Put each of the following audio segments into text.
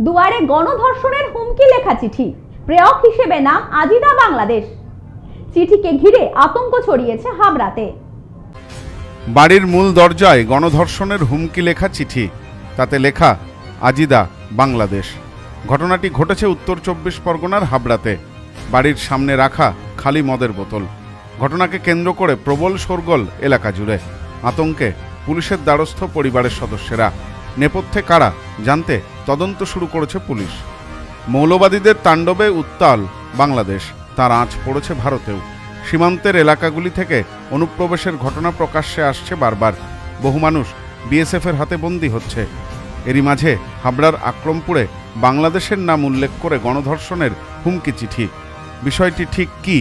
দুয়ারে গণধর্ষণের হুমকি লেখা চিঠি। প্রেয়ক হিসেবে নাম আজিদা বাংলাদেশ। চিঠিকে ঘিরে আতঙ্ক ছড়িয়েছে হাবড়াতে। বাড়ির মূল দরজায় গণধর্ষণের হুমকি লেখা চিঠি। তাতে লেখা, আজিদা বাংলাদেশ। ঘটনাটি ঘটেছে উত্তর চব্বিশ পরগনার হাবড়াতে। বাড়ির সামনে রাখা খালি মদের বোতল। ঘটনাকে কেন্দ্র করে প্রবল শোরগোল এলাকা জুড়ে। আতঙ্কে পুলিশের দ্বারস্থ পরিবারের সদস্যরা। নেপথ্যে কারা, জানতে তদন্ত শুরু করেছে পুলিশ। মৌলবাদীদের তাণ্ডবে উত্তাল বাংলাদেশ। তার আঁচ পড়েছে ভারতেও। সীমান্তের এলাকাগুলি থেকে অনুপ্রবেশের ঘটনা প্রকাশ্যে আসছে বারবার। বহু মানুষ বিএসএফের হাতে বন্দী হচ্ছে। এরই মাঝে হাবড়ার আক্রমপুরে বাংলাদেশের নাম উল্লেখ করে গণধর্ষণের হুমকি চিঠি। বিষয়টি ঠিক কি?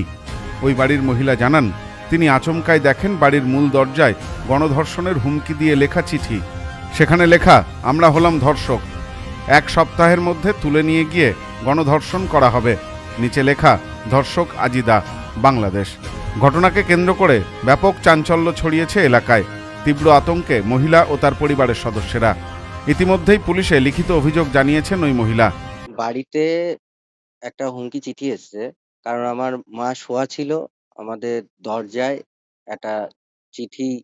ওই বাড়ির মহিলা জানান, তিনি আচমকায় দেখেন বাড়ির মূল দরজায় গণধর্ষণের হুমকি দিয়ে লেখা চিঠি। সেখানে লেখা, আমরা হলাম ধর্ষক। এক সপ্তাহের মধ্যে তুলে নিয়ে গিয়ে গণধর্ষণ করা হবে। নিচে লেখা, ধর্ষক আজিদা, বাংলাদেশ। ঘটনাকে কেন্দ্র করে ব্যাপক চাঞ্চল্য ছড়িয়েছে এলাকায়। তীব্র আতঙ্কে মহিলা ও তার পরিবারের সদস্যরা। ইতিমধ্যেই পুলিশে লিখিত অভিযোগ জানিয়েছেন ওই মহিলা। বাড়িতে একটা হুমকি চিঠি এসছে। কারণ আমার মা শোয়া ছিল, আমাদের দরজায় একটা চিঠি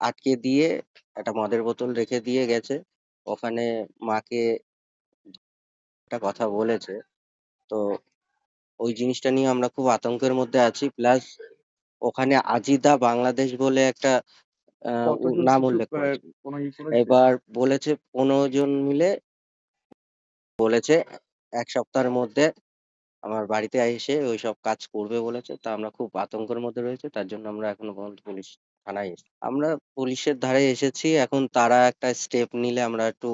আটকে দিয়ে একটা মদের বোতল রেখে দিয়ে গেছে। ওখানে মাকে একটা কথা বলেছে। তো ওই জিনিসটা নিয়ে আমরা খুব আতঙ্কের মধ্যে আছি। প্লাস ওখানে আজিদা বাংলাদেশ বলে একটা আহ, উ- নাম উল্লেখ করেছে। এবার বলেছে পনেরো জন মিলে বলেছে এক সপ্তাহের মধ্যে আমার বাড়িতে এসে ওই সব কাজ করবে বলেছে। তা আমরা খুব আতঙ্কের মধ্যে রয়েছে তার জন্য আমরা এখনও পর্যন্ত পুলিশ থানায় এসেছি আমরা পুলিশের ধারে এসেছি। এখন তারা একটা স্টেপ নিলে আমরা একটু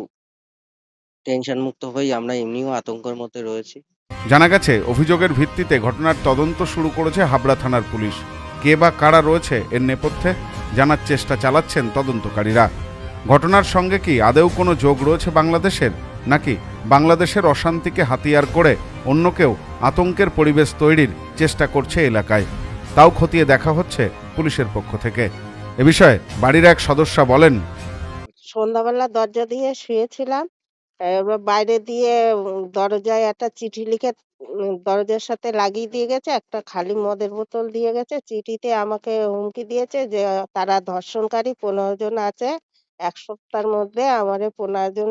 টেনশন মুক্ত হই আমরা এমনিও আতঙ্কের মধ্যে রয়েছি। জানা গেছে অভিযোগের ভিত্তিতে ঘটনার তদন্ত শুরু করেছে হাবড়া থানার পুলিশ। কে বা কারা রয়েছে এর নেপথ্যে জানার চেষ্টা চালাচ্ছেন তদন্তকারীরা। ঘটনার সঙ্গে কি আদেও কোনো যোগ রয়েছে বাংলাদেশের? নাকি বাংলাদেশের অশান্তিকে হাতিয়ার করে অন্য কেউ আতঙ্কের পরিবেশ তৈরির চেষ্টা করছে এলাকায়? তাও খতিয়ে দেখা হচ্ছে পুলিশের পক্ষ থেকে। এ বিষয়ে বাড়ির এক সদস্যা বলেন সন্ধ্যাবেলা দরজা দিয়ে শুয়েছিলাম। এবার বাইরে দিয়ে উম, দরজায় একটা চিঠি লিখে উম, দরজার সাথে লাগিয়ে দিয়ে গেছে একটা খালি মদের বোতল দিয়ে গেছে। চিঠিতে আমাকে হুমকি দিয়েছে যে তারা ধর্ষণকারী পনেরো জন আছে এক সপ্তাহের মধ্যে আমারে পনেরো জন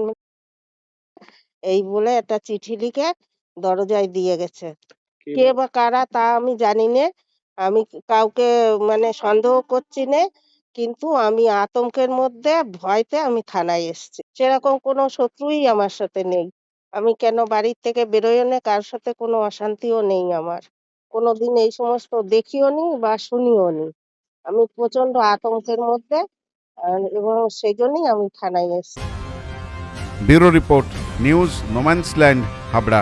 এই বলে একটা চিঠি লিখে দরজায় দিয়ে গেছে। কে বা কারা তা আমি জানি না। আমি কাউকে মানে সন্দেহ করছি না। কিন্তু আমি আতঙ্কের মধ্যে ভয়তে আমি থানায় এসেছি। সেরকম কোনো শত্রুই আমার সাথে নেই। আমি কেন বাড়ির থেকে বেরোইও না? কার সাথে কোনো অশান্তিও নেই আমার। কোনোদিন এই সমস্ত দেখিও নি বা শুনিও নি। আমি প্রচণ্ড আতঙ্কের মধ্যে এবং সেই জন্যই আমি থানায় এসেছি। Bureau report, news, no man's land, Habra.